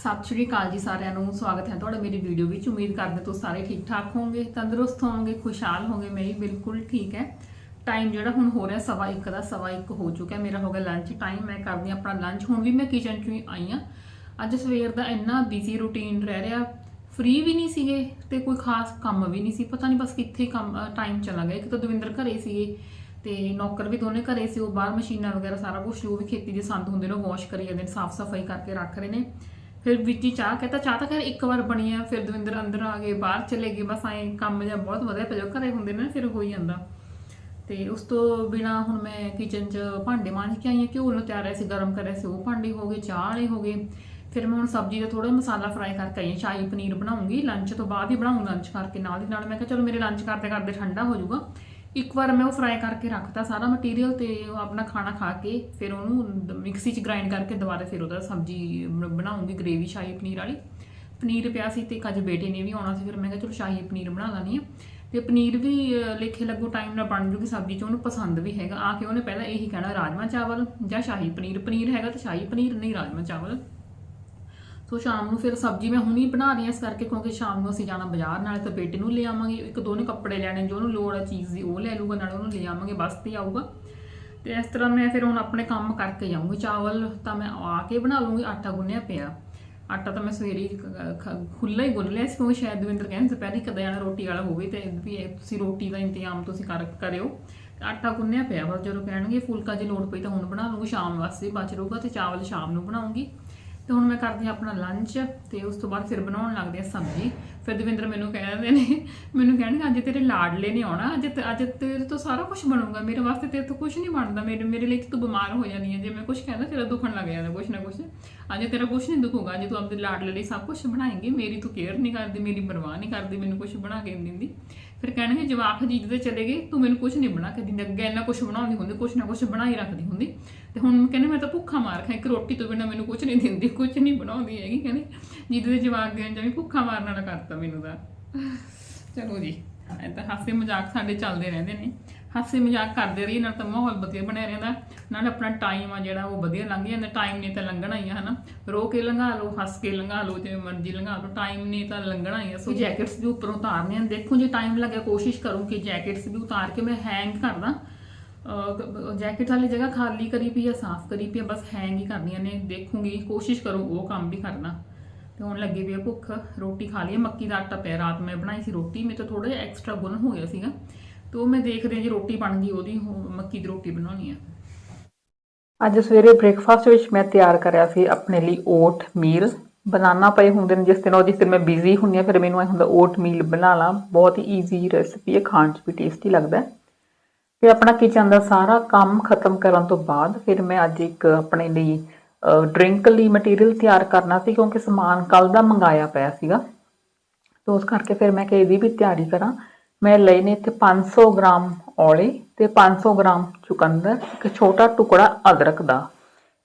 ਸਤਿ ਸ਼੍ਰੀ ਅਕਾਲ ਜੀ ਸਾਰਿਆਂ ਨੂੰ, ਸਵਾਗਤ ਹੈ ਤੁਹਾਡਾ ਮੇਰੀ ਵੀਡੀਓ ਵਿੱਚ। ਉਮੀਦ ਕਰਦੇ ਤੋਂ ਸਾਰੇ ਠੀਕ ਠਾਕ ਹੋਵੋਗੇ, ਤੰਦਰੁਸਤ ਹੋਵੋਗੇ, ਖੁਸ਼ਹਾਲ ਹੋਵੋਗੇ, ਮੈਂ ਵੀ ਬਿਲਕੁਲ ਠੀਕ ਹੈ। ਟਾਈਮ ਜਿਹੜਾ ਹੁਣ ਹੋ ਰਿਹਾ ਸਵਾ ਇੱਕ ਦਾ, ਸਵਾ ਇੱਕ ਹੋ ਚੁੱਕਾ ਮੇਰਾ ਹੋ ਗਿਆ ਲੰਚ ਟਾਈਮ ਮੈਂ ਕਰਦੀ ਹਾਂ ਆਪਣਾ ਲੰਚ ਹੁਣ ਵੀ ਮੈਂ ਕਿਚਨ 'ਚੋਂ ਹੀ ਆਈ ਹਾਂ। ਅੱਜ ਸਵੇਰ ਦਾ ਇੰਨਾ ਬਿਜ਼ੀ ਰੂਟੀਨ ਰਹਿ ਰਿਹਾ ਫ੍ਰੀ ਵੀ ਨਹੀਂ ਸੀਗੇ ਤੇ ਕੋਈ ਖਾਸ ਕੰਮ ਵੀ ਨਹੀਂ ਸੀ। ਪਤਾ ਨਹੀਂ ਬਸ ਕਿੱਥੇ ਕੰਮ ਟਾਈਮ ਚਲਾ ਗਿਆ। ਇੱਕ ਤਾਂ ਦਵਿੰਦਰ ਘਰੇ ਸੀਗੇ ਤੇ ਨੌਕਰ ਵੀ ਦੋਨੇ ਘਰੇ ਸੀ, ਉਹ ਬਾਹਰ ਮਸ਼ੀਨਾਂ ਵਗੈਰਾ ਸਾਰਾ ਕੁਝ ਜੋ ਵੀ ਖੇਤੀ ਦੇ ਸੰਦ ਹੁੰਦੇ ਨੇ, ਉਹ ਵਾਸ਼ ਕਰੀ ਜਾਂਦੇ ਨੇ ਸਾਫ਼ ਸਫ਼ਾਈ ਕਰਕੇ ਰੱਖ ਰਹੇ ਨੇ। ਫਿਰ ਵਿੱਚ ਹੀ ਚਾਹ ਕਹਤਾ ਚਾਹ ਤਾਂ ਖੈਰ ਇੱਕ ਵਾਰ ਬਣੀ ਆ ਫਿਰ ਦਵਿੰਦਰ ਅੰਦਰ ਆ ਗਏ ਬਾਹਰ ਚਲੇ ਗਏ ਬਸ ਐਂ ਕੰਮ ਜਿਹਾ ਬਹੁਤ ਵਧੀਆ ਪਿਆ ਜੋ ਘਰੇ ਹੁੰਦੇ ਨੇ ਨਾ, ਫਿਰ ਹੋ ਹੀ ਜਾਂਦਾ। ਤੇ ਉਸ ਤੋਂ ਬਿਨਾ ਹੁਣ ਮੈਂ ਕਿਚਨ 'ਚ ਭਾਂਡੇ ਮਾਂਜ ਕੇ ਆਈ ਹਾਂ ਘਿਓ ਨੂੰ ਤਿਆਰ ਸੀ ਗਰਮ ਕਰਿਆ ਸੀ ਉਹ ਭਾਂਡੇ ਹੋ ਗਏ ਚਾਹ ਵਾਲੇ ਹੋ ਗਏ। ਫਿਰ ਮੈਂ ਹੁਣ ਸਬਜ਼ੀ ਦਾ ਥੋੜਾ ਮਸਾਲਾ ਫਰਾਈ ਕਰਕੇ ਆਈ ਹਾਂ ਸ਼ਾਹੀ ਪਨੀਰ ਬਣਾਉਂਗੀ ਲੰਚ ਤੋਂ ਬਾਅਦ ਹੀ ਬਣਾਉਂ ਲੰਚ ਕਰਕੇ ਨਾਲ ਦੀ ਨਾਲ ਮੈਂ ਕਿਹਾ ਚਲੋ ਮੇਰੇ ਲੰਚ ਕਰਦੇ ਕਰਦੇ ਠੰਡਾ ਹੋ ਜਾਊਗਾ। ਇੱਕ ਵਾਰ ਮੈਂ ਉਹ ਫਰਾਈ ਕਰਕੇ ਰੱਖਤਾ ਸਾਰਾ ਮਟੀਰੀਅਲ ਤੇ ਉਹ ਆਪਣਾ ਖਾਣਾ ਖਾ ਕੇ, ਫਿਰ ਉਹਨੂੰ ਮਿਕਸੀ 'ਚ ਗ੍ਰਾਈਂਡ ਕਰਕੇ ਦੁਬਾਰਾ ਫਿਰ ਉਹਦਾ ਸਬਜ਼ੀ ਬਣਾਉਂਗੀ ਗ੍ਰੇਵੀ ਸ਼ਾਹੀ ਪਨੀਰ ਵਾਲੀ। ਪਨੀਰ ਪਿਆ ਸੀ ਤੇ ਇੱਕ ਅੱਜ ਬੇਟੇ ਨੇ ਵੀ ਆਉਣਾ ਸੀ, ਫਿਰ ਮੈਂ ਕਿਹਾ ਚਲੋ ਸ਼ਾਹੀ ਪਨੀਰ ਬਣਾ ਲੈਣੀ ਆ ਤੇ ਪਨੀਰ ਵੀ ਲੇਖੇ ਲੱਗੋ ਟਾਈਮ ਨਾਲ ਬਣ ਜੂਗੀ ਸਬਜ਼ੀ ਚ, ਉਹਨੂੰ ਪਸੰਦ ਵੀ ਹੈਗਾ। ਆ ਕੇ ਉਹਨੇ ਪਹਿਲਾਂ ਇਹੀ ਕਹਿਣਾ ਰਾਜਮਾ ਚਾਵਲ ਜਾਂ ਸ਼ਾਹੀ ਪਨੀਰ। ਪਨੀਰ ਹੈਗਾ ਤਾਂ ਸ਼ਾਹੀ ਪਨੀਰ, ਨਹੀਂ ਰਾਜਮਾ ਚਾਵਲ। ਸੋ ਸ਼ਾਮ ਨੂੰ ਫਿਰ ਸਬਜ਼ੀ ਮੈਂ ਹੁਣੀ ਬਣਾ ਰਹੀ ਹਾਂ ਇਸ ਕਰਕੇ ਕਿਉਂਕਿ ਸ਼ਾਮ ਨੂੰ ਅਸੀਂ ਜਾਣਾ ਬਾਜ਼ਾਰ, ਨਾਲੇ ਤਾਂ ਬੇਟੇ ਨੂੰ ਲੈ ਆਵਾਂਗੇ। ਇੱਕ ਦੋਨੇ ਕੱਪੜੇ ਲੈਣੇ, ਜੋ ਉਹਨੂੰ ਲੋੜ ਆ ਚੀਜ਼ ਦੀ ਉਹ ਲੈ ਲੂਗਾ ਨਾਲੇ ਉਹਨੂੰ ਲੈ ਆਵਾਂਗੇ, ਬਸ ਤੇ ਆਊਗਾ। ਤੇ ਇਸ ਤਰ੍ਹਾਂ ਮੈਂ ਫਿਰ ਹੁਣ ਆਪਣੇ ਕੰਮ ਕਰਕੇ ਜਾਊਂਗੀ। ਚਾਵਲ ਤਾਂ ਮੈਂ ਆ ਕੇ ਬਣਾ ਲੂੰਗੀ ਆਟਾ ਗੁੰਨਿਆ ਪਿਆ। ਆਟਾ ਤਾਂ ਮੈਂ ਸਵੇਰੇ ਹੀ ਖ- ਖੁੱਲਾ ਹੀ ਗੁੰਨ ਲਿਆ ਸੀ, ਕਿਉਂਕਿ ਸ਼ਾਇਦ ਦਵਿੰਦਰ ਕਹਿੰਦੇ ਦੁਪਹਿਰੀ ਕਦੇ ਜਾਣਾ ਰੋਟੀ ਵਾਲਾ ਹੋਵੇ ਤੇ ਵੀ ਇਹ ਤੁਸੀਂ ਰੋਟੀ ਦਾ ਇੰਤਜ਼ਾਮ ਤੁਸੀਂ ਕਰ, ਕਰਿਓ। ਆਟਾ ਗੁੰਨਿਆ ਪਿਆ ਵਾ, ਜਦੋਂ ਕਹਿਣਗੇ ਫੁਲਕਾ ਜੇ ਲੋੜ ਪਈ ਤਾਂ ਹੁਣ ਬਣਾ ਲੂੰਗੀ ਸ਼ਾਮ ਵਾਸਤੇ ਬਚ ਰਹੂਗਾ ਤੇ ਚਾਵਲ ਸ਼ਾਮ ਨੂੰ ਬਣਾਉਂਗੀ। ਤੇ ਹੁਣ ਮੈਂ ਕਰਦੀ ਹਾਂ ਆਪਣਾ ਲੰਚ ਤੇ ਉਸ ਤੋਂ ਬਾਅਦ ਫਿਰ ਬਣਾਉਣ ਲੱਗਦੇ ਆ ਸਬਜ਼ੀ। ਫਿਰ ਦਵਿੰਦਰ ਮੈਨੂੰ ਕਹਿ ਦਿੰਦੇ ਨੇ, ਮੈਨੂੰ ਕਹਿਣਗੇ, ਅੱਜ ਤੇਰੇ ਲਾਡਲੇ ਨੇ ਆਉਣਾ, ਅੱਜ ਤੇ- ਅੱਜ ਤੇਰੇ ਤੋਂ ਸਾਰਾ ਕੁਝ ਬਣੂਗਾ, ਮੇਰੇ ਵਾਸਤੇ ਤੇਰੇ ਤੋਂ ਕੁਝ ਨਹੀਂ ਬਣਦਾ, ਮੇਰੇ ਮੇਰੇ ਲਈ ਤਾਂ ਤੂੰ ਬਿਮਾਰ ਹੋ ਜਾਂਦੀ ਹੈ, ਜੇ ਮੈਂ ਕੁਝ ਕਹਿੰਦਾ ਤੇਰਾ ਦੁਖਣ ਲੱਗ ਜਾਂਦਾ ਕੁਝ ਨਾ ਕੁਝ ਅੱਜ ਤੇਰਾ ਕੁਝ ਨਹੀਂ ਦੁਖੂਗਾ ਜੇ ਤੂੰ ਆਪਣੇ ਲਾਡਲੇ ਲਈ ਸਭ ਕੁਝ ਬਣਾਏਂਗੀ, ਮੇਰੀ ਤੂੰ ਕੇਅਰ ਨਹੀਂ ਕਰਦੀ, ਮੇਰੀ ਪਰਵਾਹ ਨਹੀਂ ਕਰਦੀ, ਮੈਨੂੰ ਕੁਝ ਬਣਾ ਕੇ ਨਹੀਂ ਦਿੰਦੀ। ਫਿਰ ਕਹਿਣਗੇ ਜਵਾਕ ਜੀਜ ਦੇ ਚਲੇ ਗਏ, ਤੂੰ ਮੈਨੂੰ ਕੁਝ ਨਹੀਂ ਬਣਾ ਕੇ ਦਿੰਦੀ ਅੱਗੇ ਇੰਨਾ ਕੁਝ ਬਣਾਉਂਦੀ ਹੁੰਦੀ ਕੁਝ ਨਾ ਕੁਝ ਬਣਾ ਹੀ ਰੱਖਦੀ ਹੁੰਦੀ। ਤੇ ਹੁਣ ਕਹਿੰਦੇ ਮੈਂ ਤਾਂ ਭੁੱਖਾ ਮਾਰ ਖਾਂ ਇੱਕ ਰੋਟੀ ਤੋਂ ਬਿਨਾ ਮੈਨੂੰ ਕੁਝ ਨਹੀਂ ਦਿੰਦੀ ਕੁਝ ਨਹੀਂ ਬਣਾਉਂਦੀ ਹੈਗੀ ਕਹਿੰਦੇ। ਜੀਜ ਦੇ ਜਵਾਕ ਗਏ ਜਾਂ ਭੁੱਖਾ ਮਾਰਨ ਵਾਲਾ ਕਰਤਾ ਮੈਨੂੰ ਤਾਂ। ਚਲੋ ਜੀ ਇਹ ਤਾਂ ਹਾਸੇ ਮਜ਼ਾਕ ਸਾਡੇ ਚੱਲਦੇ ਰਹਿੰਦੇ ਨੇ। ਹਾਸੇ ਮਜ਼ਾਕ ਕਰਦੇ ਰਹੀ ਨਾਲ ਤਾਂ ਮਾਹੌਲ ਵਧੀਆ ਬਣਿਆ ਰਹਿੰਦਾ। ਨਾਲ ਆਪਣਾ ਟਾਈਮ ਆ ਜਿਹੜਾ ਉਹ ਵਧੀਆ ਲੰਘ ਜਾਂਦਾ। ਟਾਈਮ ਨੇ ਤਾਂ ਲੰਘਣਾ ਹੀ ਆ ਹਨਾ? ਰੋ ਕੇ ਲੰਘਾ ਲਓ ਹੱਸ ਕੇ ਲੰਘਾ ਲਓ ਜਿਵੇਂ ਮਰਜ਼ੀ ਲੰਘਾ ਲਓ। ਟਾਈਮ ਨੇ ਤਾਂ ਲੰਘਣਾ ਹੀ ਆ। ਸੋ ਜੈਕਟਸ ਵੀ ਉੱਪਰੋਂ ਉਤਾਰਨੇ ਆ। ਦੇਖੋ ਜੇ ਟਾਈਮ ਲੱਗਿਆ ਕੋਸ਼ਿਸ਼ ਕਰੂੰ ਕਿ ਜੈਕਟਸ ਵੀ ਉਤਾਰ ਕੇ ਮੈਂ ਹੈਂਗ ਕਰਦਾ। ਜੈਕਟ ਵਾਲੀ ਜਗ੍ਹਾ ਖਾਲੀ ਕਰੀ ਪਈ ਆ ਸਾਫ਼ ਕਰੀ ਪਈ ਆ ਬਸ ਹੈਂਗ ਹੀ ਕਰਨੀਆਂ ਨੇ। ਦੇਖੂੰਗੀ ਕੋਸ਼ਿਸ਼ ਕਰੂੰ ਉਹ ਕੰਮ ਵੀ ਕਰਨਾ। ਤੇ ਹੁਣ ਲੱਗੀ ਵੀ ਆ ਭੁੱਖ। ਰੋਟੀ ਖਾ ਲਈ ਆ, ਮੱਕੀ ਦਾ ਆਟਾ ਪਿਆ। ਰਾਤ ਮੈਂ ਬਣਾਈ ਸੀ ਰੋਟੀ। ਮੇਰੇ ਤੋਂ ਥੋੜਾ ਜਿਹਾ ਐਕਸਟਰਾ ਗੁੰਨ ਹੋ ਗਿਆ ਸੀਗਾ। ਤੇ ਉਹ ਮੈਂ ਦੇਖਦੇ ਹਾਂ ਜੀ, ਰੋਟੀ ਬਣ ਗਈ ਉਹਦੀ ਉਹ ਮੱਕੀ ਦੀ ਰੋਟੀ ਬਣਾਉਣੀ ਆ। ਅੱਜ ਸਵੇਰੇ ਬ੍ਰੇਕਫਾਸਟ ਵਿੱਚ ਮੈਂ ਤਿਆਰ ਕਰਿਆ ਸੀ ਆਪਣੇ ਲਈ ਓਟ ਮੀਲ ਬਨਾਨਾ ਪਏ ਹੁੰਦੇ ਨੇ, ਜਿਸ ਦਿਨ ਉਹ, ਜਿਸ ਦਿਨ ਮੈਂ ਬਿਜ਼ੀ ਹੁੰਦੀ ਹਾਂ, ਫਿਰ ਮੈਨੂੰ ਐ ਹੁੰਦਾ ਓਟ ਮੀਲ ਬਣਾ ਲਾਂ। ਬਹੁਤ ਹੀ ਈਜ਼ੀ ਰੈਸਪੀ ਹੈ, ਖਾਣ 'ਚ ਵੀ ਟੇਸਟੀ ਲੱਗਦਾ ਹੈ। ਤੇ ਆਪਣਾ ਕਿਚਨ ਦਾ ਸਾਰਾ ਕੰਮ ਖਤਮ ਕਰਨ ਤੋਂ ਬਾਅਦ ਫਿਰ ਮੈਂ ਅੱਜ ਇੱਕ ਆਪਣੇ ਲਈ ਡਰਿੰਕ ਲਈ ਮਟੀਰੀਅਲ ਤਿਆਰ ਕਰਨਾ ਸੀ, ਕਿਉਂਕਿ ਸਮਾਨ ਕੱਲ ਦਾ ਮੰਗਾਇਆ ਪਿਆ ਸੀਗਾ। ਤੇ ਉਸ ਕਰਕੇ ਫਿਰ ਮੈਂ ਕਿ ਇਹਦੀ ਵੀ ਤਿਆਰੀ ਕਰਾਂ। ਮੈਂ ਲਏ ਨੇ ਇੱਥੇ 500 ਗ੍ਰਾਮ ਔਲੇ ਤੇ 500 ਗ੍ਰਾਮ ਚੁਕੰਦਰ, ਇੱਕ ਛੋਟਾ ਟੁਕੜਾ ਅਦਰਕ ਦਾ।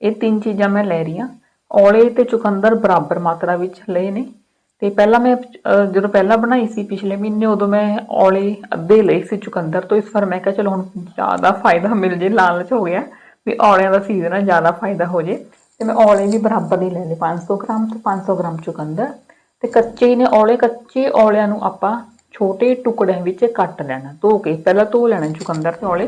ਇਹ ਤਿੰਨ ਚੀਜ਼ਾਂ ਮੈਂ ਲੈ ਰਹੀ ਹਾਂ ਔਲੇ ਤੇ ਚੁਕੰਦਰ ਬਰਾਬਰ ਮਾਤਰਾ ਵਿੱਚ ਲਏ ਨੇ। ਤੇ ਪਹਿਲਾਂ ਮੈਂ ਜਦੋਂ ਪਹਿਲਾਂ ਬਣਾਈ ਸੀ ਪਿਛਲੇ ਮਹੀਨੇ, ਉਦੋਂ ਮੈਂ ਔਲੇ ਅੱਧੇ ਲਏ ਸੀ ਚੁਕੰਦਰ ਤੋਂ। ਇਸ ਵਾਰ ਮੈਂ ਕਿਹਾ, ਚਲੋ ਹੁਣ ਜ਼ਿਆਦਾ ਫਾਇਦਾ ਮਿਲ ਜੇ, ਲਾਲਚ ਹੋ ਗਿਆ, ਵੀ ਔਲਿਆਂ ਦਾ ਸੀਜ਼ਨ ਹੈ ਜ਼ਿਆਦਾ ਫਾਇਦਾ ਹੋ ਜੇ। ਤੇ ਮੈਂ ਔਲੇ ਵੀ ਬਰਾਬਰ ਹੀ ਲੈ ਲਏ 500 ਗ੍ਰਾਮ ਤੇ 500 ਗ੍ਰਾਮ ਚੁਕੰਦਰ। ਤੇ ਕੱਚੇ ਹੀ ਨੇ ਔਲੇ, ਕੱਚੇ ਔਲਿਆਂ ਨੂੰ ਆਪਾਂ ਛੋਟੇ ਟੁਕੜਿਆਂ ਵਿੱਚ ਕੱਟ ਲੈਣਾ, ਧੋ ਕੇ, ਪਹਿਲਾਂ ਧੋ ਲੈਣਾ ਚੁਕੰਦਰ ਤੇ ਔਲੇ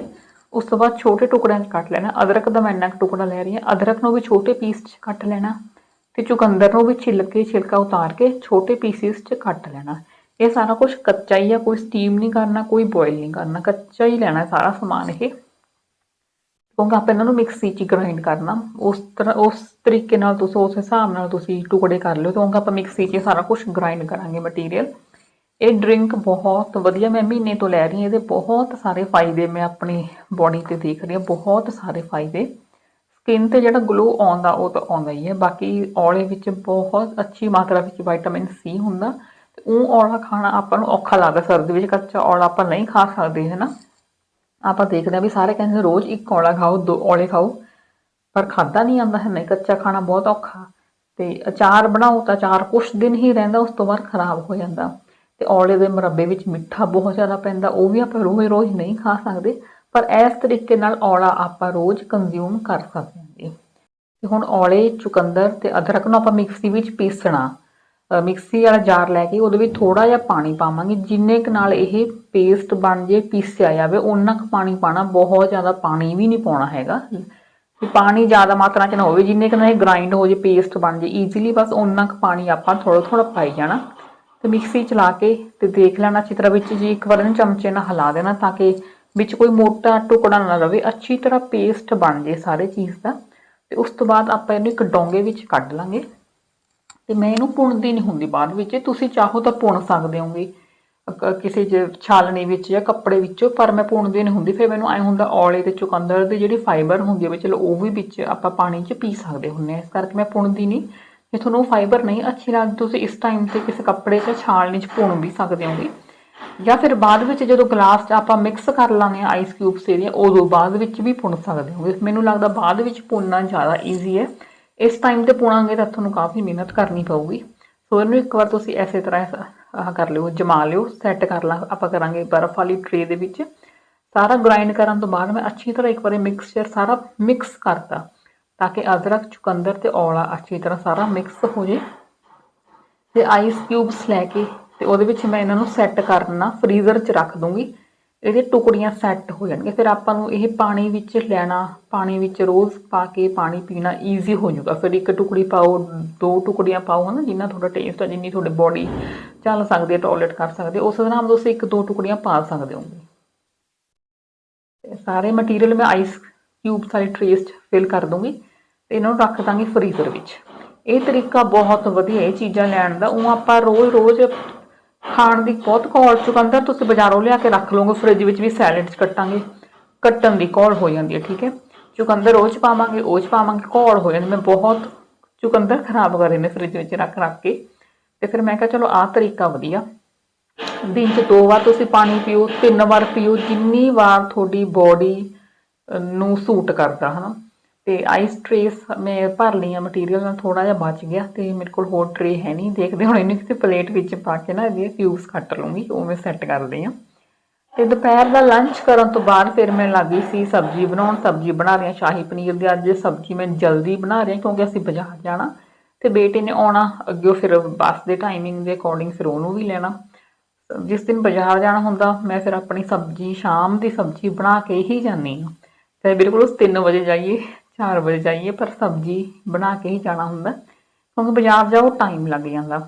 ਉਸ ਤੋਂ ਬਾਅਦ ਛੋਟੇ ਟੁਕੜਿਆਂ 'ਚ ਕੱਟ ਲੈਣਾ, ਅਦਰਕ ਦਾ ਮੈਂ ਇੰਨਾ ਕੁ ਟੁਕੜਾ ਲੈ ਰਹੀ ਹਾਂ, ਅਦਰਕ ਨੂੰ ਵੀ ਛੋਟੇ ਪੀਸ 'ਚ ਕੱਟ ਲੈਣਾ ਤੇ ਚੁਕੰਦਰ ਨੂੰ ਵੀ ਛਿੱਲ ਕੇ ਛਿਲਕਾ ਉਤਾਰ ਕੇ ਛੋਟੇ ਪੀਸਿਸ 'ਚ ਕੱਟ ਲੈਣਾ। ਇਹ ਸਾਰਾ ਕੁਝ ਕੱਚਾ ਹੀ ਆ, ਕੋਈ ਸਟੀਮ ਨਹੀਂ ਕਰਨਾ, ਕੋਈ ਬੋਇਲ ਨਹੀਂ ਕਰਨਾ, ਕੱਚਾ ਹੀ ਲੈਣਾ ਸਾਰਾ ਸਮਾਨ ਇਹ। ਕਿਉਂਕਿ ਆਪਾਂ ਇਹਨਾਂ ਨੂੰ ਮਿਕਸੀ 'ਚ ਗ੍ਰਾਈਂਡ ਕਰਨਾ, ਉਸ ਤਰ੍ਹਾਂ, ਉਸ ਤਰੀਕੇ ਨਾਲ ਤੁਸੀਂ, ਉਸ ਹਿਸਾਬ ਨਾਲ ਤੁਸੀਂ ਟੁਕੜੇ ਕਰ ਲਿਓ, ਕਿਉਂਕਿ ਆਪਾਂ ਮਿਕਸੀ 'ਚ ਸਾਰਾ ਕੁਝ ਗ੍ਰਾਈਂਡ ਕਰਾਂਗੇ ਮਟੀਰੀਅਲ ਇਹ ਡਰਿੰਕ ਬਹੁਤ ਵਧੀਆ, ਮੈਂ ਮਹੀਨੇ ਤੋਂ ਲੈ ਰਹੀ ਹਾਂ, ਇਹਦੇ ਬਹੁਤ ਸਾਰੇ ਫਾਇਦੇ ਮੈਂ ਆਪਣੀ ਬੋਡੀ ਤੇ ਦੇਖ ਰਹੀ ਹਾਂ, ਬਹੁਤ ਸਾਰੇ ਫਾਇਦੇ। ਸਕਿਨ ਤੇ ਜਿਹੜਾ ਗਲੋ ਆਉਂਦਾ, ਉਹ ਤਾਂ ਆਉਂਦਾ ਹੀ ਹੈ, ਬਾਕੀ ਔਲੇ ਵਿੱਚ ਬਹੁਤ ਅੱਛੀ ਮਾਤਰਾ ਵਿੱਚ ਵਿਟਾਮਿਨ ਸੀ ਹੁੰਦਾ, ਤੇ ਉਹ ਔਲਾ ਖਾਣਾ ਆਪਾਂ ਨੂੰ ਔਖਾ ਲੱਗਦਾ, ਸਰਦੀ ਵਿੱਚ ਕੱਚਾ ਔਲਾ ਆਪਾਂ ਨਹੀਂ ਖਾ ਸਕਦੇ ਹੈ ਨਾ ਆਪਾਂ ਦੇਖਦੇ ਹਾਂ ਵੀ ਸਾਰੇ ਕਹਿੰਦੇ ਰੋਜ਼ ਇੱਕ ਔਲਾ ਖਾਓ, ਦੋ ਔਲੇ ਖਾਓ, ਪਰ ਖਾਦਾ ਨਹੀਂ ਆਉਂਦਾ ਹੈ ਨਹੀਂ ਕੱਚਾ ਖਾਣਾ ਬਹੁਤ ਔਖਾ, ਤੇ ਅਚਾਰ ਬਣਾਓ ਤਾਂ ਅਚਾਰ ਕੁਛ ਦਿਨ ਹੀ ਰਹਿੰਦਾ, ਉਸ ਤੋਂ ਬਾਅਦ ਖਰਾਬ ਹੋ ਜਾਂਦਾ। ਤੇ ਔਲੇ ਦੇ ਮੁਰੱਬੇ ਵਿੱਚ ਮਿੱਠਾ ਬਹੁਤ ਜ਼ਿਆਦਾ ਪੈਂਦਾ, ਉਹ ਵੀ ਆਪਾਂ ਰੋਜ਼-ਰੋਜ਼ ਨਹੀਂ ਖਾ ਸਕਦੇ, ਪਰ ਇਸ ਤਰੀਕੇ ਨਾਲ ਔਲਾ ਆਪਾਂ ਰੋਜ਼ ਕੰਜ਼ਿਊਮ ਕਰ ਸਕਦੇ ਹਾਂ ਤੇ ਹੁਣ ਔਲੇ, ਚੁਕੰਦਰ ਤੇ ਅਦਰਕ ਨੂੰ ਆਪਾਂ ਮਿਕਸੀ ਵਿੱਚ ਪੀਸਣਾ ਮਿਕਸੀ ਵਾਲਾ ਜਾਰ ਲੈ ਕੇ ਉਹਦੇ ਵਿੱਚ ਥੋੜਾ ਜਿਹਾ ਪਾਣੀ ਪਾਵਾਂਗੇ, ਜਿੰਨੇ ਕੁ ਨਾਲ ਇਹ ਪੇਸਟ ਬਣ ਜੇ, ਪੀਸਿਆ ਜਾਵੇ ਉਹਨਾਂ ਕੁ ਪਾਣੀ ਪਾਣਾ ਬਹੁਤ ਜ਼ਿਆਦਾ ਪਾਣੀ ਵੀ ਨਹੀਂ ਪਾਉਣਾ ਹੈਗਾ। ਵੀ ਪਾਣੀ ਜ਼ਿਆਦਾ ਮਾਤਰਾ ਚ ਨਾ ਹੋਵੇ, ਜਿੰਨੇ ਕੁ ਨਾਲ ਇਹ ਗ੍ਰਾਈਂਡ ਹੋ ਜੇ ਪੇਸਟ ਬਣ ਜੇ ਈਜ਼ੀਲੀ ਬਸ ਉਹਨਾਂ ਕੁ ਪਾਣੀ ਆਪਾਂ ਥੋੜਾ ਥੋੜਾ ਪਾਈ ਜਾਣਾ। ਤੇ ਮਿਕਸੀ ਚਲਾ ਕੇ ਤੇ ਦੇਖ ਲੈਣਾ ਅੱਛੀ ਤਰ੍ਹਾਂ ਵਿੱਚ ਜੀ, ਇੱਕ ਵਾਰ ਇਹਨੂੰ ਚਮਚੇ ਨਾਲ ਹਿਲਾ ਦੇਣਾ ਤਾਂ ਕਿ ਵਿੱਚ ਕੋਈ ਮੋਟਾ ਟੁਕੜਾ ਨਾ ਰਵੇ। ਅੱਛੀ ਤਰ੍ਹਾਂ ਪੇਸਟ ਬਣ ਜੇ ਸਾਰੇ ਚੀਜ਼ ਦਾ। ਤੇ ਉਸ ਤੋਂ ਬਾਅਦ ਆਪਾਂ ਇਹਨੂੰ ਇੱਕ ਡੋਂਗੇ ਵਿੱਚ ਕੱਢ ਲਾਂਗੇ। ਤੇ ਮੈਂ ਇਹਨੂੰ ਪੁਣਦੀ ਨਹੀਂ ਹੁੰਦੀ ਬਾਅਦ ਵਿੱਚ। ਤੁਸੀਂ ਚਾਹੋ ਤਾਂ ਪੁਣ ਸਕਦੇ ਹੋਗੇ। ਕਿਸੇ ਜ ਛਾਲਣੀ ਵਿੱਚ ਜਾਂ ਕੱਪੜੇ ਵਿੱਚੋਂ, ਪਰ ਮੈਂ ਪੁਣਦੀ ਨਹੀਂ ਹੁੰਦੀ। ਫਿਰ ਮੈਨੂੰ ਐ ਹੁੰਦਾ, ਔਲੇ ਤੇ ਚੁਕੰਦਰ ਦੀ ਜਿਹੜੀ ਫਾਈਬਰ ਹੁੰਦੀ ਹੈ ਚਲੋ ਉਹ ਵੀ ਵਿੱਚ ਆਪਾਂ ਪਾਣੀ 'ਚ ਪੀ ਸਕਦੇ ਹੁੰਨੇ ਆ ਇਸ ਕਰਕੇ ਮੈਂ ਪੁਣਦੀ ਨਹੀਂ। ਜੇ ਤੁਹਾਨੂੰ ਫਾਈਬਰ ਨਹੀਂ ਅੱਛੀ ਲੱਗਦੀ, ਤੁਸੀਂ ਇਸ ਟਾਈਮ ਤੇ ਕਿਸੇ ਕੱਪੜੇ 'ਚ ਛਾਲਣੀ 'ਚ ਭੁੰਨ ਵੀ ਸਕਦੇ ਹੋਗੇ। ਜਾਂ ਫਿਰ ਬਾਅਦ ਵਿੱਚ ਜਦੋਂ ਗਲਾਸ 'ਚ ਆਪਾਂ ਮਿਕਸ ਕਰ ਲਾਂਦੇ ਲਾਂਗੇ ਆਈਸ ਕਿਊਬਸ ਇਹਦੀਆਂ, ਉਦੋਂ ਬਾਅਦ ਵਿੱਚ ਵੀ ਪੁਣ ਸਕਦੇ ਹੋਗੇ। ਮੈਨੂੰ ਲੱਗਦਾ ਬਾਅਦ ਵਿੱਚ ਭੁੰਨਣਾ ਜ਼ਿਆਦਾ ਈਜ਼ੀ ਹੈ। ਇਸ ਟਾਈਮ ਤੇ ਪੁਣਾਂਗੇ ਤਾਂ ਤੁਹਾਨੂੰ ਕਾਫੀ ਮਿਹਨਤ ਕਰਨੀ ਪਊਗੀ। ਸੋ ਇਹਨੂੰ ਇੱਕ ਵਾਰ ਤੁਸੀਂ ਐਸੇ ਤਰ੍ਹਾਂ ਆਹ ਕਰ ਲਿਓ, ਜਮਾ ਲਿਓ ਸੈੱਟ ਕਰ ਲਾ, ਆਪਾਂ ਕਰਾਂਗੇ ਬਰਫ਼ ਵਾਲੀ ਟਰੇ ਦੇ ਵਿੱਚ। ਸਾਰਾ ਗ੍ਰਾਈਂਡ ਕਰਨ ਤੋਂ ਬਾਅਦ ਮੈਂ ਅੱਛੀ ਤਰ੍ਹਾਂ ਇੱਕ ਵਾਰੀ ਮਿਕਸਚਰ ਸਾਰਾ ਮਿਕਸ ਕਰਤਾ। ਤਾਂ ਕਿ ਅਦਰਕ, ਚੁਕੰਦਰ ਤੇ ਔਲਾ ਅੱਛੀ ਤਰ੍ਹਾਂ ਸਾਰਾ ਮਿਕਸ ਹੋ ਜੇ। ਤੇ ਆਈਸ ਕਿਊਬਸ ਲੈ ਕੇ ਤੇ ਉਹਦੇ ਵਿੱਚ ਮੈਂ ਇਹਨਾਂ ਨੂੰ ਸੈੱਟ ਕਰਨਾ ਫ੍ਰੀਜ਼ਰ 'ਚ ਰੱਖ ਦੂੰਗੀ। ਇਹਦੇ ਟੁਕੜੀਆਂ ਸੈੱਟ ਹੋ ਜਾਣਗੇ ਫਿਰ ਆਪਾਂ ਨੂੰ ਇਹ ਪਾਣੀ ਵਿੱਚ ਲੈਣਾ, ਪਾਣੀ ਵਿੱਚ ਰੋਜ਼ ਪਾ ਕੇ ਪਾਣੀ ਪੀਣਾ ਈਜ਼ੀ ਹੋ ਜਾਊਗਾ। ਫਿਰ ਇੱਕ ਟੁਕੜੀ ਪਾਓ, ਦੋ ਟੁਕੜੀਆਂ ਪਾਓ, ਹਨਾ, ਜਿੰਨਾ ਤੁਹਾਡਾ ਟੇਸਟ ਹੈ ਜਿੰਨੀ ਤੁਹਾਡੀ ਬੋਡੀ ਚੱਲ ਸਕਦੀ ਹੈ ਟੋਲਰੇਟ ਕਰ ਸਕਦੇ ਉਸ ਦੇ ਨਾਲ ਤੁਸੀਂ ਇੱਕ ਦੋ ਟੁਕੜੀਆਂ ਪਾ ਸਕਦੇ ਹੋਗੇ। ਸਾਰੇ ਮਟੀਰੀਅਲ ਮੈਂ ਆਈਸ ਕਿਊਬ ਸਾਰੀ ਟਰੇਸ 'ਚ ਫਿਲ ਕਰ ਦੂੰਗੀ। ਤੇ ਇਹਨਾਂ ਨੂੰ ਰੱਖ ਦਾਂਗੇ ਫਰੀਜ਼ਰ ਵਿੱਚ। ਇਹ ਤਰੀਕਾ ਬਹੁਤ ਵਧੀਆ, ਇਹ ਚੀਜ਼ਾਂ ਲੈਣ ਦਾ। ਉਹ ਆਪਾਂ ਰੋਜ਼-ਰੋਜ਼ ਖਾਣ ਦੀ ਬਹੁਤ ਘੋਲ ਚੁਕੰਦਰ ਤੁਸੀਂ ਬਾਜ਼ਾਰੋਂ ਲਿਆ ਕੇ ਰੱਖ ਲਓਗੇ ਫ੍ਰਿਜ ਵਿੱਚ ਵੀ ਸੈਲਡ 'ਚ ਕੱਟਾਂਗੇ। ਕੱਟਣ ਦੀ ਘੋਲ ਹੋ ਜਾਂਦੀ ਹੈ, ਠੀਕ ਹੈ? ਚੁਕੰਦਰ ਉਹ 'ਚ ਪਾਵਾਂਗੇ, ਉਹ 'ਚ ਪਾਵਾਂਗੇ ਘੋਲ ਹੋ ਜਾਂਦੀ ਮੈਂ ਬਹੁਤ ਚੁਕੰਦਰ ਖਰਾਬ ਕਰੇ ਨੇ ਫ੍ਰਿਜ ਵਿੱਚ ਰੱਖ ਰੱਖ ਕੇ। ਤੇ ਫਿਰ ਮੈਂ ਕਿਹਾ, ਚਲੋ, ਆਹ ਤਰੀਕਾ ਵਧੀਆ। ਦਿਨ 'ਚ ਦੋ ਵਾਰ ਤੁਸੀਂ ਪਾਣੀ ਪੀਓ, ਤਿੰਨ ਵਾਰ ਪੀਓ, ਜਿੰਨੀ ਵਾਰ ਤੁਹਾਡੀ ਬੋਡੀ ਨੂੰ ਸੂਟ ਕਰਦਾ, ਹਨਾ? ਤੇ ਆਈਸ ਟਰੇਸ ਮੈਂ ਭਰ ਲਈਆਂ ਮਟੀਰੀਅਲ ਨਾਲ ਥੋੜਾ ਜਿਹਾ ਬਚ ਗਿਆ ਤੇ ਮੇਰੇ ਕੋਲ ਹੋਰ ਟਰੇ ਹੈ ਨਹੀਂ। ਦੇਖਦੇ ਹੁਣ ਇਹਨੂੰ ਕਿਸੇ ਪਲੇਟ ਵਿੱਚ ਪਾ ਕੇ ਨਾ ਇਹਦੇ ਕਿਊਬਸ ਕੱਟ ਲਵਾਂਗੀ ਉਹ ਮੈਂ ਸੈੱਟ ਕਰਦੀ ਆ ਤੇ ਦੁਪਹਿਰ ਦਾ ਲੰਚ ਕਰਨ ਤੋਂ ਬਾਅਦ ਫਿਰ ਮੈਂ ਲੱਗੀ ਸੀ ਸਬਜ਼ੀ ਬਣਾਉਣ। ਸਬਜ਼ੀ ਬਣਾ ਰਹੀ ਹਾਂ, ਸ਼ਾਹੀ ਪਨੀਰ ਦੀ ਅੱਜ ਸਬਜ਼ੀ ਮੈਂ ਜਲਦੀ ਬਣਾ ਰਹੀ ਹਾਂ ਕਿਉਂਕਿ ਅਸੀਂ ਬਾਜ਼ਾਰ ਜਾਣਾ ਤੇ ਬੇਟੇ ਨੇ ਆਉਣਾ, ਅੱਗੇ ਫਿਰ ਬੱਸ ਦੇ ਟਾਈਮਿੰਗ ਦੇ ਅਕੋਰਡਿੰਗ ਫਿਰ ਉਹਨੂੰ ਵੀ ਲੈਣਾ। ਜਿਸ ਦਿਨ ਬਾਜ਼ਾਰ ਜਾਣਾ ਹੁੰਦਾ, ਮੈਂ ਫਿਰ ਆਪਣੀ ਸਬਜ਼ੀ ਸ਼ਾਮ ਦੀ ਸਬਜ਼ੀ ਬਣਾ ਕੇ ਹੀ ਜਾਂਦੀ ਹਾਂ। ਚਾਹੇ ਬਿਲਕੁਲ ਉਸ 3 ਵਜੇ ਜਾਈਏ। 4 ਵਜੇ ਜਾਈਏ, ਪਰ ਸਬਜ਼ੀ ਬਣਾ ਕੇ ਹੀ ਜਾਣਾ ਹੁੰਦਾ, ਕਿਉਂਕਿ ਬਾਜ਼ਾਰ ਜਾਓ ਟਾਈਮ ਲੱਗ ਜਾਂਦਾ।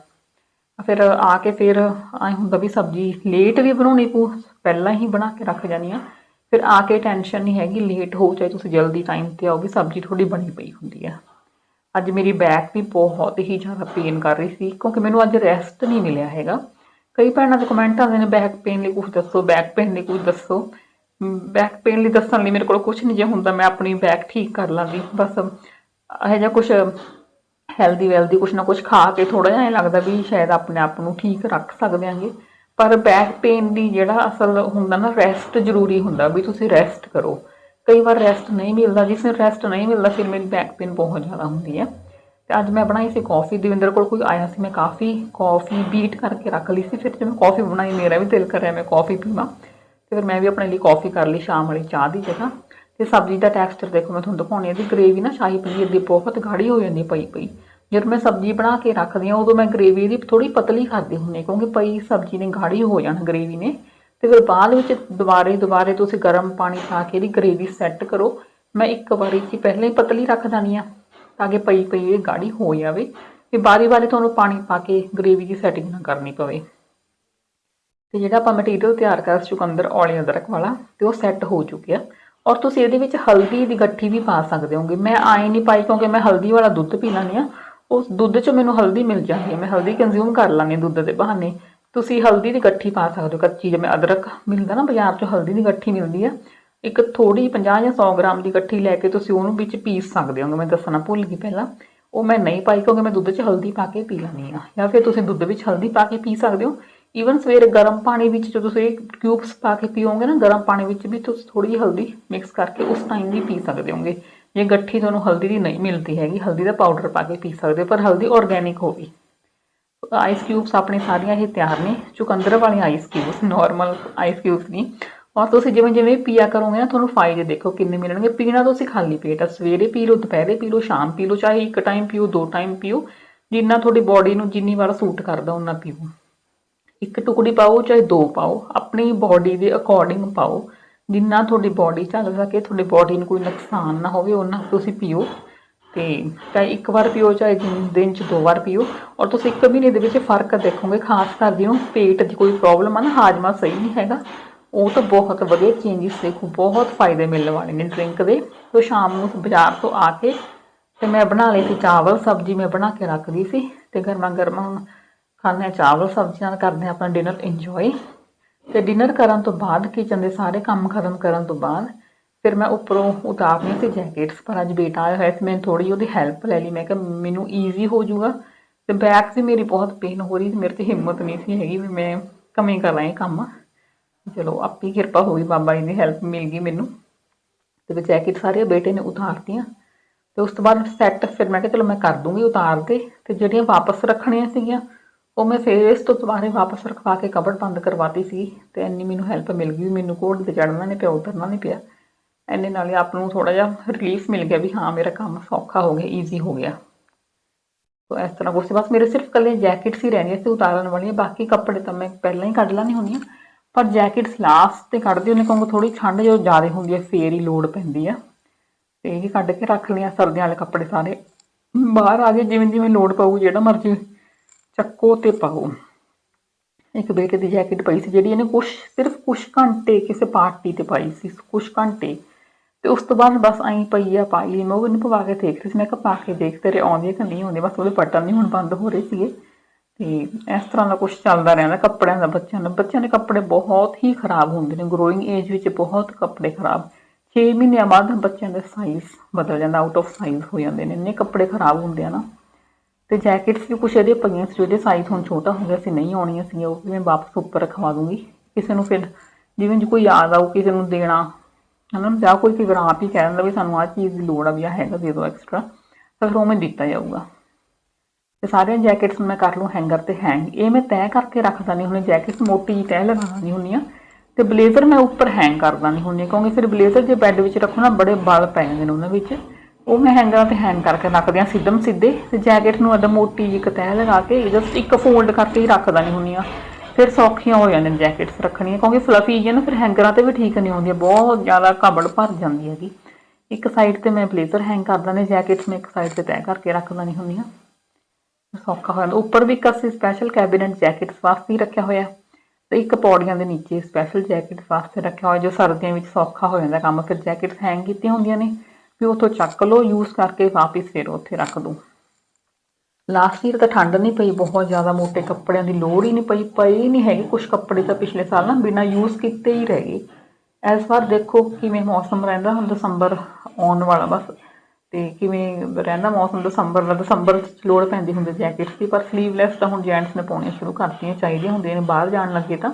ਫਿਰ ਆ ਕੇ ਫਿਰ ਐ ਹੁੰਦਾ ਵੀ ਸਬਜ਼ੀ ਲੇਟ ਵੀ ਬਣਾਉਣੀ ਪਊ, ਪਹਿਲਾਂ ਹੀ ਬਣਾ ਕੇ ਰੱਖ ਜਾਨੀ ਆ ਫਿਰ ਆ ਕੇ ਟੈਨਸ਼ਨ ਨਹੀਂ ਹੈਗੀ ਲੇਟ ਹੋ ਚਾਹੇ ਤੁਸੀਂ ਜਲਦੀ ਟਾਈਮ ਤੇ ਆਓ ਵੀ ਸਬਜ਼ੀ ਥੋੜੀ ਬਣੀ ਪਈ ਹੁੰਦੀ ਆ ਅੱਜ ਮੇਰੀ ਬੈਕ ਵੀ ਬਹੁਤ ਹੀ ਜ਼ਿਆਦਾ ਪੇਨ ਕਰ ਰਹੀ ਸੀ, ਕਿਉਂਕਿ ਮੈਨੂੰ ਅੱਜ ਰੈਸਟ ਨਹੀਂ ਮਿਲਿਆ ਹੈਗਾ। ਕਈ ਭੈਣਾਂ ਦੇ ਕਮੈਂਟ ਆਉਂਦੇ ਨੇ ਬੈਕ ਪੇਨ ਲਈ ਕੁਝ ਦੱਸੋ ਬੈਕ ਪੇਨ ਲਈ ਕੁਝ ਦੱਸੋ। ਬੈਕ ਪੇਨ ਲਈ ਦੱਸਣ ਲਈ ਮੇਰੇ ਕੋਲ ਕੁਝ ਨਹੀਂ ਜੇ ਹੁੰਦਾ, ਮੈਂ ਆਪਣੀ ਬੈਕ ਠੀਕ ਕਰ ਲਾਂਗੀ। ਬਸ ਇਹ ਜਿਹਾ ਕੁਝ ਹੈਲਦੀ ਵੈਲਦੀ ਕੁਝ ਨਾ ਕੁਝ ਖਾ ਕੇ ਥੋੜਾ ਜਿਹਾ ਐਂ ਲੱਗਦਾ ਵੀ ਸ਼ਾਇਦ ਆਪਣੇ ਆਪ ਨੂੰ ਠੀਕ ਰੱਖ ਸਕਦੇ ਆਂਗੇ। ਪਰ ਬੈਕ ਪੇਨ ਦੀ ਜਿਹੜਾ ਅਸਲ ਹੁੰਦਾ ਨਾ ਰੈਸਟ ਜ਼ਰੂਰੀ ਹੁੰਦਾ ਵੀ ਤੁਸੀਂ ਰੈਸਟ ਕਰੋ। ਕਈ ਵਾਰ ਰੈਸਟ ਨਹੀਂ ਮਿਲਦਾ, ਜਿਸ ਨੂੰ ਰੈਸਟ ਨਹੀਂ ਮਿਲਦਾ, ਫਿਰ ਮੇਰੀ ਬੈਕ ਪੇਨ ਬਹੁਤ ਜ਼ਿਆਦਾ ਹੁੰਦੀ ਹੈ ਤੇ ਅੱਜ ਮੈਂ ਬਣਾਈ ਸੀ ਕਾਫੀ ਦਵਿੰਦਰ ਕੋਲ ਕੋਈ ਆਇਆ ਸੀ, ਮੈਂ ਕਾਫੀ ਕਾਫੀ ਬੀਟ ਕਰਕੇ ਰੱਖ ਲਈ ਸੀ, ਫਿਰ ਜਦੋਂ ਮੈਂ ਕਾਫੀ ਬਣਾਈ, ਮੇਰਾ ਵੀ ਦਿਲ ਕਰਿਆ ਮੈਂ ਕਾਫੀ ਪੀਵਾਂ। ਤੇ ਫਿਰ ਮੈਂ ਵੀ ਆਪਣੇ ਲਈ ਕਾਫੀ ਕਰ ਲਈ ਸ਼ਾਮ ਵਾਲੀ ਚਾਹ ਦੀ ਜਗ੍ਹਾ। ਤੇ ਸਬਜ਼ੀ ਦਾ ਟੈਕਸਚਰ ਦੇਖੋ, ਮੈਂ ਤੁਹਾਨੂੰ ਦਿਖਾਉਣੀ ਇਹਦੀ ਗ੍ਰੇਵੀ ਨਾ ਸ਼ਾਹੀ ਪਨੀਰ ਦੀ ਬਹੁਤ ਗਾੜੀ ਹੋ ਜਾਂਦੀ ਪਈ ਪਈ। ਜਦੋਂ ਮੈਂ ਸਬਜ਼ੀ ਬਣਾ ਕੇ ਰੱਖਦੀ ਹਾਂ, ਉਦੋਂ ਮੈਂ ਗ੍ਰੇਵੀ ਦੀ ਥੋੜੀ ਪਤਲੀ ਕਰਦੀ ਹੁੰਦੀ ਕਿਉਂਕਿ ਪਈ ਸਬਜ਼ੀ ਨੇ ਗਾੜੀ ਹੋ ਜਾਣ ਗ੍ਰੇਵੀ ਨੇ। ਤੇ ਫਿਰ ਬਾਅਦ ਵਿੱਚ ਦੁਬਾਰੇ ਦੁਬਾਰੇ ਤੁਸੀਂ ਗਰਮ ਪਾਣੀ ਪਾ ਕੇ ਇਹਦੀ ਗ੍ਰੇਵੀ ਸੈੱਟ ਕਰੋ। ਮੈਂ ਇੱਕ ਵਾਰੀ 'ਚ ਪਹਿਲਾਂ ਹੀ ਪਤਲੀ ਰੱਖ ਦਾਨੀ ਆ ਤਾਂ ਕਿ ਪਈ ਪਈ ਇਹ ਗਾੜੀ ਹੋ ਜਾਵੇ। ਤੇ ਬਾਰੀ ਬਾਰੀ ਤੁਹਾਨੂੰ ਪਾਣੀ ਪਾ ਕੇ ਗ੍ਰੇਵੀ ਦੀ ਸੈਟਿੰਗ ਨਾ ਕਰਨੀ ਪਵੇ। ਤੇ ਜਿਹੜਾ ਆਪਾਂ ਮਟੀਰੀਅਲ ਤਿਆਰ ਕਰ ਚੁਕੰਦਰ ਔਲੇ ਅਦਰਕ ਵਾਲਾ, ਤੇ ਉਹ ਸੈੱਟ ਹੋ ਚੁੱਕਿਆ। ਔਰ ਤੁਸੀਂ ਇਹਦੇ ਵਿੱਚ ਹਲਦੀ ਦੀ ਗੱਠੀ ਵੀ ਪਾ ਸਕਦੇ ਹੋਗੇ। ਮੈਂ ਆਏ ਨਹੀਂ ਪਾਈ ਕਿਉਂਕਿ ਮੈਂ ਹਲਦੀ ਵਾਲਾ ਦੁੱਧ ਪੀ ਲੈਂਦੀ ਆ। ਉਸ ਦੁੱਧ 'ਚ ਮੈਨੂੰ ਹਲਦੀ ਮਿਲ ਜਾਂਦੀ ਹੈ ਮੈਂ ਹਲਦੀ ਕੰਜ਼ਿਊਮ ਕਰ ਲਾਂਗੀ ਦੁੱਧ ਦੇ ਬਹਾਨੇ। ਤੁਸੀਂ ਹਲਦੀ ਦੀ ਗੱਠੀ ਪਾ ਸਕਦੇ ਹੋ। ਕੱਚੀ ਜਿਵੇਂ ਅਦਰਕ ਮਿਲਦਾ ਨਾ ਬਾਜ਼ਾਰ 'ਚੋਂ ਹਲਦੀ ਦੀ ਗੱਠੀ ਮਿਲਦੀ ਆ। ਇੱਕ ਥੋੜੀ 50 ਜਾਂ 100 ਗ੍ਰਾਮ ਦੀ ਗੱਠੀ ਲੈ ਕੇ ਤੁਸੀਂ ਉਹਨੂੰ ਵਿੱਚ ਪੀਸ ਸਕਦੇ ਹੋਗੇ। ਮੈਂ ਦੱਸਣਾ ਭੁੱਲ ਗਈ ਪਹਿਲਾਂ। ਉਹ ਮੈਂ ਨਹੀਂ ਪਾਈ ਕਿਉਂਕਿ ਮੈਂ ਦੁੱਧ 'ਚ ਹਲਦੀ ਪਾ ਕੇ ਪੀ ਲੈਂਦੀ ਆ। ਜਾਂ ਫਿਰ ਤੁਸੀਂ ਦੁੱਧ ਵਿੱਚ ਹਲਦੀ ਪਾ ਕੇ ਪੀ ਸਕਦੇ ਹੋ। ਈਵਨ ਸਵੇਰੇ ਗਰਮ ਪਾਣੀ ਵਿੱਚ ਜਦੋਂ ਤੁਸੀਂ ਕਿਊਬਸ ਪਾ ਕੇ ਪੀਓਗੇ ਨਾ, ਗਰਮ ਪਾਣੀ ਵਿੱਚ ਵੀ ਤੁਸੀਂ ਥੋੜੀ ਜਿਹੀ ਹਲਦੀ ਮਿਕਸ ਕਰਕੇ ਉਸ ਟਾਈਮ ਵੀ ਪੀ ਸਕਦੇ ਹੋਗੇ ਜੇ ਗੱਠੀ ਤੁਹਾਨੂੰ ਹਲਦੀ ਦੀ ਨਹੀਂ ਮਿਲਦੀ ਹੈਗੀ, ਹਲਦੀ ਦਾ ਪਾਊਡਰ ਪਾ ਕੇ ਪੀ ਸਕਦੇ ਹੋ, ਪਰ ਹਲਦੀ ਆਰਗੈਨਿਕ ਹੋਵੇ। ਆਈਸ ਕਿਊਬਸ ਆਪਣੇ ਸਾਰੀਆਂ ਇਹ ਤਿਆਰ ਨੇ, ਚੁਕੰਦਰ ਵਾਲੀਆਂ ice cubes normal ice cubes ਨਹੀਂ ਔਰ ਤੁਸੀਂ ਜਿਵੇਂ ਜਿਵੇਂ ਪੀਆ ਕਰੋਗੇ ਨਾ, ਤੁਹਾਨੂੰ ਫਾਇਦੇ ਦੇਖੋ ਕਿੰਨੇ ਮਿਲਣਗੇ। ਪੀਣਾ ਤੁਸੀਂ ਖਾਲੀ ਪੇਟ ਆ, ਸਵੇਰੇ ਪੀ ਲਓ, ਦੁਪਹਿਰੇ ਪੀ ਲਓ, ਸ਼ਾਮ ਪੀ ਲਓ, ਚਾਹੇ ਇੱਕ ਟਾਈਮ ਪੀਓ, ਦੋ ਟਾਈਮ ਪੀਓ। ਜਿੰਨਾ ਤੁਹਾਡੀ ਬਾਡੀ ਨੂੰ ਜਿੰਨੀ ਵਾਰ ਸੂਟ ਕਰਦਾ ਉਹਨਾਂ ਪੀਓ। ਇੱਕ ਟੁਕੜੀ ਪਾਓ, ਚਾਹੇ ਦੋ ਪਾਓ, ਆਪਣੀ ਬਾਡੀ ਦੇ ਅਕੋਰਡਿੰਗ ਪਾਓ। ਜਿੰਨਾ ਤੁਹਾਡੀ ਬਾਡੀ ਚੱਲ ਸਕੇ, ਤੁਹਾਡੀ ਬਾਡੀ ਨੂੰ ਕੋਈ ਨੁਕਸਾਨ ਨਾ ਹੋਵੇ ਉਹਨਾਂ ਤੁਸੀਂ ਪੀਓ। ਤੇ ਚਾਹੇ ਇੱਕ ਵਾਰ ਪੀਓ, ਚਾਹੇ ਦਿਨ ਦਿਨ ਚ ਦੋ ਵਾਰ ਪੀਓ। ਔਰ ਤੁਸੀਂ ਇੱਕ ਮਹੀਨੇ ਦੇ ਵਿੱਚ ਫ਼ਰਕ ਦੇਖੋਗੇ, ਖਾਸ ਕਰ ਜਿਹਨੂੰ ਪੇਟ ਦੀ ਕੋਈ ਪ੍ਰੋਬਲਮ ਆ ਨਾ, ਹਾਜਮਾ ਸਹੀ ਨਹੀਂ ਹੈਗਾ। ਉਹ ਤਾਂ ਬਹੁਤ ਵਧੀਆ ਚੇਂਜਸ ਦੇਖੋ, ਬਹੁਤ ਫਾਇਦੇ ਮਿਲਣ ਵਾਲੇ ਨੇ ਡਰਿੰਕ ਦੇ। ਤੋਂ ਸ਼ਾਮ ਨੂੰ ਬਾਜ਼ਾਰ ਤੋਂ ਆ ਕੇ ਤੇ ਮੈਂ ਬਣਾ ਲਈ ਸੀ ਚਾਵਲ, ਸਬਜ਼ੀ ਮੈਂ ਬਣਾ ਕੇ ਰੱਖਦੀ ਸੀ। ਤੇ ਗਰਮਾ ਗਰਮਾ ਹੁਣ ਖਾਂਦੇ ਹਾਂ ਚਾਵਲ, ਸਬਜ਼ੀਆਂ ਕਰਦੇ ਹਾਂ ਆਪਣਾ ਡਿਨਰ ਇੰਜੋਏ ਤੇ ਡਿਨਰ ਕਰਨ ਤੋਂ ਬਾਅਦ ਕਿਚਨ ਦੇ ਸਾਰੇ ਕੰਮ ਖਤਮ ਕਰਨ ਤੋਂ ਬਾਅਦ ਫਿਰ ਮੈਂ ਉੱਪਰੋਂ ਉਤਾਰਨੀ ਸੀ ਜੈਕਟਸ ਪਰ ਅੱਜ ਬੇਟਾ ਆਇਆ ਹੋਇਆ ਸੀ ਮੈਂ ਥੋੜੀ ਉਹਦੀ ਹੈਲਪ ਲੈ ਲਈ। ਮੈਂ ਕਿਹਾ, ਮੈਨੂੰ ਈਜ਼ੀ ਹੋ ਜਾਊਗਾ। ਤੇ ਬੈਕ ਸੀ ਮੇਰੀ ਬਹੁਤ ਪੇਨ ਹੋ ਰਹੀ ਸੀ, ਮੇਰੇ ਤੇ ਹਿੰਮਤ ਨਹੀਂ ਸੀ ਹੈਗੀ ਵੀ ਮੈਂ ਕਮੀ ਕਰਾਂ ਇਹ ਕੰਮ। ਚਲੋ, ਆਪੀ ਕਿਰਪਾ ਹੋ ਗਈ, ਬਾਬਾ ਜੀ ਦੀ ਹੈਲਪ ਮਿਲ ਗਈ ਮੈਨੂੰ। ਤੇ ਵੀ ਜੈਕਟ ਸਾਰੇ ਬੇਟੇ ਨੇ ਉਤਾਰਤੀਆਂ। ਤੇ ਉਸ ਤੋਂ ਬਾਅਦ ਸੈੱਟ ਫਿਰ ਮੈਂ ਕਿਹਾ, ਚਲੋ, ਮੈਂ ਕਰ ਦੂੰਗੀ ਉਤਾਰ ਕੇ। ਤੇ ਜਿਹੜੀਆਂ ਵਾਪਸ ਰੱਖਣੀਆਂ ਸੀਗੀਆਂ ਉਹ ਮੈਂ ਫਿਰ ਇਸ ਤੋਂ ਦੁਬਾਰੇ ਵਾਪਸ ਰਖਵਾ ਕੇ ਕਬੜ ਬੰਦ ਕਰਵਾਤੀ ਸੀ ਤੇ ਇੰਨੀ ਮੈਨੂੰ ਹੈਲਪ ਮਿਲ ਗਈ ਵੀ ਮੈਨੂੰ ਕੋਡ ਤੇ ਚੜਨਾ ਨਹੀਂ ਪਿਆ, ਉਤਰਨਾ ਨਹੀਂ ਪਿਆ। ਇੰਨੇ ਨਾਲ ਹੀ ਆਪ ਨੂੰ ਥੋੜਾ ਜਿਹਾ ਰਿਲੀਫ ਮਿਲ ਗਿਆ ਵੀ ਹਾਂ, ਮੇਰਾ ਕੰਮ ਸੌਖਾ ਹੋ ਗਿਆ ਈਜ਼ੀ ਹੋ ਗਿਆ। ਤੋ ਇਸ ਤਰ੍ਹਾਂ ਕੁਛ ਬਸ ਮੇਰੇ ਸਿਰਫ ਕੱਲੇ ਜੈਕਟਸ ਹੀ ਰਹਿਣੀਆਂ ਸੀ ਉਤਾਰਨ ਵਾਲੀਆਂ, ਬਾਕੀ ਕੱਪੜੇ ਤਾਂ ਮੈਂ ਪਹਿਲਾਂ ਹੀ ਕੱਢ ਲੈਣੀ ਹੁੰਦੀਆਂ ਪਰ ਜੈਕਟਸ ਲਾਸਟ ਤੇ ਕੱਢਦੀ ਹੁੰਦੀ ਕਿਉਂਕਿ ਥੋੜੀ ਠੰਡ ਜਦੋਂ ਜ਼ਿਆਦਾ ਹੁੰਦੀ ਹੈ, ਫੇਰ ਹੀ ਲੋੜ ਪੈਂਦੀ ਆ। ਤੇ ਇਹ ਕੱਢ ਕੇ ਰੱਖ ਲਈਆਂ ਸਰਦੀਆਂ ਵਾਲੇ ਕੱਪੜੇ ਸਾਰੇ। ਬਾਹਰ ਆ ਗਏ ਜਿਵੇਂ ਜਿਵੇਂ ਲੋੜ ਪਊ, ਜਿਹੜਾ ਮਰਜ਼ੀ ਚੱਕੋ ਤੇ ਪਾਓ। ਇੱਕ ਬੇਟੇ ਦੀ ਜੈਕਟ ਪਈ ਸੀ ਜਿਹੜੀ ਇਹਨੇ ਕੁਛ, ਸਿਰਫ ਕੁਛ ਘੰਟੇ ਕਿਸੇ ਪਾਰਟੀ ਤੇ ਪਾਈ ਸੀ, ਕੁਛ ਘੰਟੇ। ਤੇ ਉਸ ਤੋਂ ਬਾਅਦ ਬਸ ਐਂ ਪਈ ਆ, ਪਾਈ ਮੈਂ ਉਹ ਇਹਨੂੰ ਪਵਾ ਕੇ ਦੇਖ ਰਹੀ ਸੀ। ਮੈਂ ਕਿਹਾ ਪਾ ਕੇ ਦੇਖ, ਤੇਰੇ ਆਉਂਦੀ ਕਿ ਨਹੀਂ ਆਉਂਦੀ? ਬਸ ਉਹਦੇ ਬਟਨ ਨਹੀਂ ਹੁਣ ਬੰਦ ਹੋ ਰਹੇ ਸੀਗੇ। ਤੇ ਇਸ ਤਰ੍ਹਾਂ ਦਾ ਕੁਝ ਚੱਲਦਾ ਰਹਿੰਦਾ, ਕੱਪੜਿਆਂ ਦਾ, ਬੱਚਿਆਂ ਦਾ। ਬੱਚਿਆਂ ਦੇ ਕੱਪੜੇ ਬਹੁਤ ਹੀ ਖਰਾਬ ਹੁੰਦੇ ਨੇ। ਗਰੋਇੰਗ ਏਜ ਵਿੱਚ ਬਹੁਤ ਕੱਪੜੇ ਖਰਾਬ। 6 ਮਹੀਨਿਆਂ ਬਾਅਦ ਬੱਚਿਆਂ ਦੇ ਸਾਈਜ਼ ਬਦਲ ਜਾਂਦਾ ਆਊਟ ਆਫ ਸਾਈਜ਼ ਹੋ ਜਾਂਦੇ ਨੇ। ਇੰਨੇ ਕੱਪੜੇ ਖਰਾਬ ਹੁੰਦੇ ਆ ਨਾ। ਤੇ ਜੈਕਟਸ ਵੀ ਕੁਛ ਇਹਦੇ ਪਈਆਂ ਸੀ ਉਹਦੇ ਸਾਈਜ਼ ਹੁਣ ਛੋਟਾ ਹੋ ਗਿਆ ਸੀ, ਨਹੀਂ ਆਉਣੀਆਂ ਸੀ ਉਹ ਵੀ ਮੈਂ ਵਾਪਸ ਉੱਪਰ ਰਖਵਾ ਦੂੰਗੀ। ਕਿਸੇ ਨੂੰ ਫਿਰ ਜਿਵੇਂ ਜੇ ਕੋਈ ਯਾਦ ਆਊ, ਕਿਸੇ ਨੂੰ ਦੇਣਾ, ਹਨਾ, ਜਾਂ ਕੋਈ ਕਈ ਵਾਰ ਆਪ ਹੀ ਕਹਿ ਦਿੰਦਾ ਵੀ ਸਾਨੂੰ ਆਹ ਚੀਜ਼ ਦੀ ਲੋੜ ਆ ਵੀ ਆ ਹੈਗਾ, ਦੇ ਦਿਓ ਐਕਸਟਰਾ ਤਾਂ ਫਿਰ ਉਹ ਮੈਂ ਦਿੱਤਾ ਜਾਊਗਾ। ਤੇ ਸਾਰੀਆਂ ਜੈਕਟਸ ਮੈਂ ਕਰ ਲੂੰ ਹੈਂਗਰ ਤੇ ਹੈਂਗ ਇਹ ਮੈਂ ਤੈਅ ਕਰਕੇ ਰੱਖਦਾ ਨਹੀਂ ਹੁੰਦੀ ਜੈਕਟਸ ਮੋਟੀ ਜਿਹੀ ਤੈਅ ਲਗਾਉਣੀ ਹੁੰਦੀ ਹੁੰਦੀਆਂ ਤੇ ਬਲੇਜ਼ਰ ਮੈਂ ਉੱਪਰ ਹੈਂਗ ਕਰਦਾ ਨਹੀਂ ਹੁੰਦੀ, ਕਿਉਂਕਿ ਫਿਰ ਬਲੇਜ਼ਰ ਜੇ ਬੈੱਡ ਵਿੱਚ ਰੱਖੋ ਨਾ, ਬੜੇ ਬਲ ਪੈ ਜਾਂਦੇ ਨੇ ਉਹਨਾਂ ਵਿੱਚ। ਉਹ ਮੈਂ ਹੈਂਗਰਾਂ ਤੇ ਹੈਂਗ ਕਰਕੇ ਰੱਖਦੀ ਹਾਂ ਸਿੱਧਮ ਸਿੱਧੇ ਤੇ ਜੈਕਟ ਨੂੰ ਅਦਾ ਮੋਟੀ ਜਿਹੀ ਇੱਕ ਤੈਅ ਲਗਾ ਕੇ ਜਸਟ ਇੱਕ ਫੋਲਡ ਕਰਕੇ ਹੀ ਰੱਖਦਾ ਨਹੀਂ ਹੁੰਦੀਆਂ ਫਿਰ ਸੌਖੀਆਂ ਹੋ ਜਾਂਦੀਆਂ ਨੇ ਜੈਕਟਸ ਰੱਖਣੀਆਂ, ਕਿਉਂਕਿ ਫਲਫੀ ਜਿਹੀ ਨਾ, ਫਿਰ ਹੈਂਗਰਾਂ ਤੇ ਵੀ ਠੀਕ ਨਹੀਂ ਹੁੰਦੀਆਂ, ਬਹੁਤ ਜ਼ਿਆਦਾ ਕਬੜ ਭਰ ਜਾਂਦੀ ਹੈਗੀ। ਇੱਕ ਸਾਈਡ ਤੇ ਮੈਂ ਬਲੇਜ਼ਰ ਹੈਂਗ ਕਰਦਾ ਨੇ ਜੈਕਟਸ ਮੈਂ ਇੱਕ ਸਾਈਡ ਤੇ ਤੈਅ ਕਰਕੇ ਰੱਖਦਾ ਨਹੀਂ ਹੁੰਦੀਆਂ ਸੌਖਾ ਹੋ ਜਾਂਦਾ। ਉੱਪਰ ਵੀ ਇੱਕ ਅਸੀਂ ਸਪੈਸ਼ਲ ਕੈਬਿਨਟ ਜੈਕਟਸ ਵਾਸਤੇ ਹੀ ਰੱਖਿਆ ਹੋਇਆ। ਤੇ ਇੱਕ ਪੌੜੀਆਂ ਦੇ ਨੀਚੇ ਸਪੈਸ਼ਲ ਜੈਕਟਸ ਵਾਸਤੇ ਰੱਖਿਆ ਹੋਇਆ, ਜੋ ਸਰਦੀਆਂ ਵਿੱਚ ਸੌਖਾ ਹੋ ਜਾਂਦਾ ਕੰਮ, ਫਿਰ ਜੈਕਟਸ ਹੈਂਗ ਕੀਤੀਆਂ ਹੁੰਦੀਆਂ ਨੇ। ਵੀ ਉੱਥੋਂ ਚੱਕ ਲਓ ਯੂਜ਼ ਕਰਕੇ ਵਾਪਿਸ ਫਿਰ ਉੱਥੇ ਰੱਖ ਦੋ ਲਾਸਟ ਈਅਰ ਤਾਂ ਠੰਡ ਨਹੀਂ ਪਈ, ਬਹੁਤ ਜ਼ਿਆਦਾ ਮੋਟੇ ਕੱਪੜਿਆਂ ਦੀ ਲੋੜ ਹੀ ਨਹੀਂ ਪਈ ਪਈ ਨਹੀਂ ਹੈਗੀ ਕੁਝ ਕੱਪੜੇ ਤਾਂ ਪਿਛਲੇ ਸਾਲ ਨਾ ਬਿਨਾਂ ਯੂਜ਼ ਕੀਤੇ ਹੀ ਰਹਿ ਗਏ। ਇਸ ਵਾਰ ਦੇਖੋ ਕਿਵੇਂ ਮੌਸਮ ਰਹਿੰਦਾ ਹੁਣ ਦਸੰਬਰ ਆਉਣ ਵਾਲਾ ਬਸ। ਤੇ ਕਿਵੇਂ ਰਹਿੰਦਾ ਮੌਸਮ ਦਸੰਬਰ ਦਾ, ਦਸੰਬਰ ਚ ਲੋੜ ਪੈਂਦੀ ਹੁੰਦੀ ਜੈਕਟਸ ਦੀ, ਪਰ ਸਲੀਵਲੈਸ ਤਾਂ ਹੁਣ ਜੈਂਟਸ ਨੇ ਪਾਉਣੀਆਂ ਸ਼ੁਰੂ ਕਰਤੀਆਂ, ਚਾਹੀਦੀਆਂ ਹੁੰਦੀਆਂ ਨੇ, ਬਾਹਰ ਜਾਣ ਲੱਗੇ ਤਾਂ।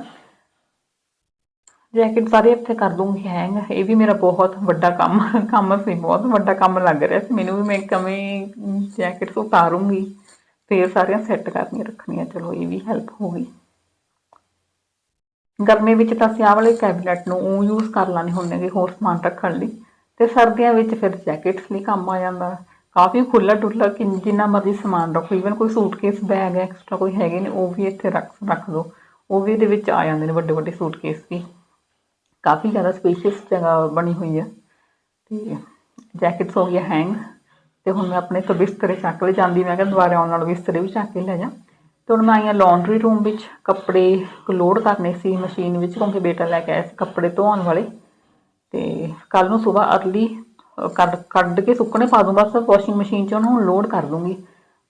ਜੈਕਟ ਸਾਰੇ ਇੱਥੇ ਕਰ ਦੂੰਗੀ ਹੈਂਗ ਇਹ ਵੀ ਮੇਰਾ ਬਹੁਤ ਵੱਡਾ ਕੰਮ ਕੰਮ ਸੀ, ਬਹੁਤ ਵੱਡਾ ਕੰਮ ਲੱਗ ਰਿਹਾ ਸੀ। ਮੈਨੂੰ ਵੀ ਮੈਂ ਕਵੇਂ ਜੈਕਟਸ ਉਤਾਰੂੰਗੀ, ਫੇਰ ਸਾਰੀਆਂ ਸੈੱਟ ਕਰਨੀਆਂ ਰੱਖਣੀਆਂ, ਚਲੋ ਇਹ ਵੀ ਹੈਲਪ ਹੋ ਗਈ। ਗਰਮੀ ਵਿੱਚ ਤਾਂ ਅਸੀਂ ਆਹ ਵਾਲੇ ਕੈਬਨਟ ਨੂੰ ਯੂਜ਼ ਕਰ ਲਾਣੇ ਹੁੰਦੇ ਨੇ ਹੋਰ ਸਮਾਨ ਰੱਖਣ ਲਈ। ਤੇ ਸਰਦੀਆਂ ਵਿੱਚ ਫਿਰ ਜੈਕਟਸ ਲਈ ਕੰਮ ਆ ਜਾਂਦਾ। ਕਾਫੀ ਖੁੱਲਾ ਟੁੱਲਾ ਕਿ ਜਿੰਨਾ ਮਰਜ਼ੀ ਸਮਾਨ ਰੱਖੋ ਈਵਨ ਕੋਈ ਸੂਟਕੇਸ ਬੈਗ ਐਕਸਟਰਾ ਕੋਈ ਹੈਗੇ ਨੇ, ਉਹ ਵੀ ਇੱਥੇ ਰੱਖ ਰੱਖ ਦਿਓ ਉਹ ਵੀ ਇਹਦੇ ਵਿੱਚ ਆ ਜਾਂਦੇ ਨੇ ਵੱਡੇ ਵੱਡੇ ਸੂਟਕੇਸ ਵੀ। ਕਾਫੀ ਜ਼ਿਆਦਾ ਸਪੇਸ਼ੀਅਸ ਜਗ੍ਹਾ ਬਣੀ ਹੋਈ ਹੈ ਤੇ ਜੈਕਟਸ ਹੋ ਗਈਆਂ ਹੈਂਗ ਤੇ ਹੁਣ ਮੈਂ ਆਪਣੇ ਤੋਂ ਬਿਸਤਰੇ ਚੱਕ ਲੈ ਜਾਂਦੀ ਮੈਂ ਕਿਹਾ ਦੁਬਾਰਾ ਆਉਣ ਨਾਲ ਬਿਸਤਰੇ ਵੀ ਚੱਕ ਕੇ ਲੈ ਜਾ। ਤੇ ਹੁਣ ਮੈਂ ਆਈ ਹਾਂ ਲਾਂਡਰੀ ਰੂਮ ਵਿੱਚ ਕੱਪੜੇ ਲੋਡ ਕਰਨੇ ਸੀ ਮਸ਼ੀਨ ਵਿੱਚ ਕਿਉਂਕਿ ਬੇਟਾ ਲੈ ਕੇ ਆਇਆ ਸੀ ਕੱਪੜੇ ਧੋਣ ਵਾਲੇ। ਤੇ ਕੱਲ ਨੂੰ ਸਵੇਰ ਅਰਲੀ ਕੱਢ ਕੱਢ ਕੇ ਸੁੱਕਣੇ ਪਾ ਦੂੰ ਬਸ ਵਾਸ਼ਿੰਗ ਮਸ਼ੀਨ 'ਚ ਉਹਨੂੰ ਹੁਣ ਲੋਡ ਕਰ ਦੂੰਗੀ।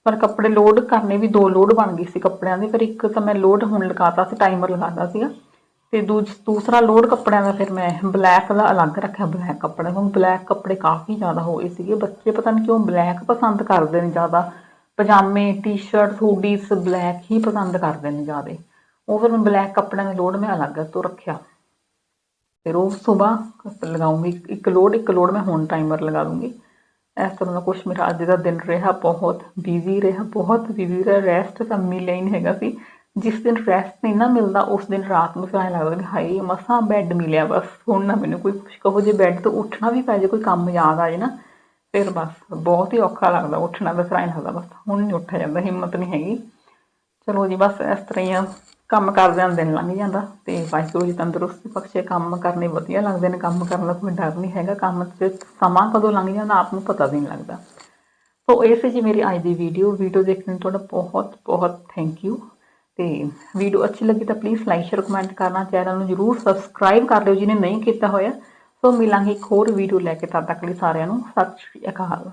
ਪਰ ਕੱਪੜੇ ਲੋਡ ਕਰਨੇ ਵੀ ਦੋ ਲੋਡ ਬਣ ਗਈ ਸੀ ਕੱਪੜਿਆਂ ਦੀ। ਫਿਰ ਇੱਕ ਤਾਂ ਮੈਂ ਲੋਡ ਹੁਣ ਲਗਾਤਾ ਸੀ ਟਾਈਮਰ ਲਗਾਤਾ ਸੀਗਾ। ਤੇ ਦੂਜ, ਦੂਸਰਾ ਲੋਡ ਕੱਪੜਿਆਂ ਦਾ ਫਿਰ ਮੈਂ ਬਲੈਕ ਦਾ ਅਲੱਗ ਰੱਖਿਆ, ਬਲੈਕ ਕੱਪੜੇ। ਹੁਣ ਬਲੈਕ ਕੱਪੜੇ ਕਾਫੀ ਜ਼ਿਆਦਾ ਹੋਏ ਸੀਗੇ। ਬੱਚੇ ਪਤਾ ਨਹੀਂ ਕਿਉਂ ਬਲੈਕ ਪਸੰਦ ਕਰਦੇ ਨੇ ਜ਼ਿਆਦਾ। ਪਜਾਮੇ ਟੀ-ਸ਼ਰਟ ਹੂਡੀਜ਼ ਬਲੈਕ ਹੀ ਪਸੰਦ ਕਰਦੇ ਨੇ ਜ਼ਿਆਦਾ। ਉਹ ਫਿਰ ਮੈਂ ਬਲੈਕ ਕੱਪੜਿਆਂ ਦਾ ਲੋਡ ਮੈਂ ਅਲੱਗ ਤੋਂ ਰੱਖਿਆ। ਫਿਰ ਉਹ ਸਵੇਰ ਲਗਾਉਂਗੀ, ਇੱਕ ਲੋਡ ਇੱਕ ਲੋਡ ਮੈਂ ਹੁਣ ਟਾਈਮਰ ਲਗਾ ਦੂੰਗੀ ਇਸ ਤਰ੍ਹਾਂ ਦਾ ਕੁਝ ਮੇਰਾ ਅੱਜ ਦਾ ਦਿਨ ਰਿਹਾ ਬਹੁਤ ਬਿਜ਼ੀ ਰਿਹਾ, ਬਹੁਤ ਬਿਜ਼ੀ ਰਿਹਾ। ਰੈਸਟ ਤਾਂ ਮਿਲਿਆ ਹੀ ਨਹੀਂ ਹੈਗਾ ਸੀ। ਜਿਸ ਦਿਨ ਰੈਸਟ ਨਹੀਂ ਨਾ ਮਿਲਦਾ, ਉਸ ਦਿਨ ਰਾਤ ਨੂੰ ਫਿਰ ਐਂ ਲੱਗਦਾ ਕਿ ਹਾਏ, ਮਸਾਂ ਬੈੱਡ ਮਿਲਿਆ ਬਸ, ਹੁਣ ਨਾ ਮੈਨੂੰ ਕੋਈ ਕੁਛ ਕਹੋ, ਜੇ ਬੈੱਡ ਤੋਂ ਉੱਠਣਾ ਵੀ ਪੈ ਜੇ, ਕੋਈ ਕੰਮ ਯਾਦ ਆ ਜੇ ਨਾ, ਫਿਰ ਬਸ, ਬਹੁਤ ਹੀ ਔਖਾ ਲੱਗਦਾ ਉੱਠਣਾ ਬਸ ਐਂ ਲੱਗਦਾ ਬਸ, ਹੁਣ ਨਹੀਂ ਉੱਠਿਆ ਜਾਂਦਾ, ਹਿੰਮਤ ਨਹੀਂ ਹੈਗੀ। ਚਲੋ ਜੀ, ਬਸ ਇਸ ਤਰ੍ਹਾਂ ਹੀ ਆ, ਕੰਮ ਕਰਦਿਆਂ ਦਿਨ ਲੰਘ ਜਾਂਦਾ ਤੇ ਵਾਹਿਗੁਰੂ ਜੀ ਤੰਦਰੁਸਤੀ ਬਖਸ਼ੇ, ਕੰਮ ਕਰਨੇ ਵਧੀਆ ਲੱਗਦੇ ਨੇ, ਕੰਮ ਕਰਨ ਦਾ ਕੋਈ ਡਰ ਨਹੀਂ ਹੈਗਾ, ਕੰਮ 'ਚ ਸਮਾਂ ਕਦੋਂ ਲੰਘ ਜਾਂਦਾ, ਆਪ ਨੂੰ ਪਤਾ ਵੀ ਨਹੀਂ ਲੱਗਦਾ। ਸੋ ਇਹ ਸੀ ਜੀ ਮੇਰੀ ਅੱਜ ਦੀ ਵੀਡੀਓ ਵੀਡੀਓ ਦੇਖਣ ਲਈ ਤੁਹਾਡਾ ਬਹੁਤ ਬਹੁਤ ਥੈਂਕ ਯੂ ਤੇ ਵੀਡੀਓ ਅੱਛੀ ਲੱਗੀ ਤਾਂ ਪਲੀਜ਼ ਲਾਈਕ ਸ਼ੇਅਰ ਕਮੈਂਟ ਕਰਨਾ। ਚੈਨਲ ਨੂੰ ਜਰੂਰ ਸਬਸਕ੍ਰਾਈਬ ਕਰ ਲਿਓ ਜਿਹਨੇ ਨਹੀਂ ਕੀਤਾ ਹੋਇਆ। ਸੋ ਮਿਲਾਂਗੇ ਇੱਕ ਹੋਰ ਵੀਡੀਓ ਲੈ ਕੇ। ਤਦ ਤੱਕ ਲਈ ਸਾਰਿਆਂ ਨੂੰ ਸਤਿ ਸ਼੍ਰੀ ਅਕਾਲ।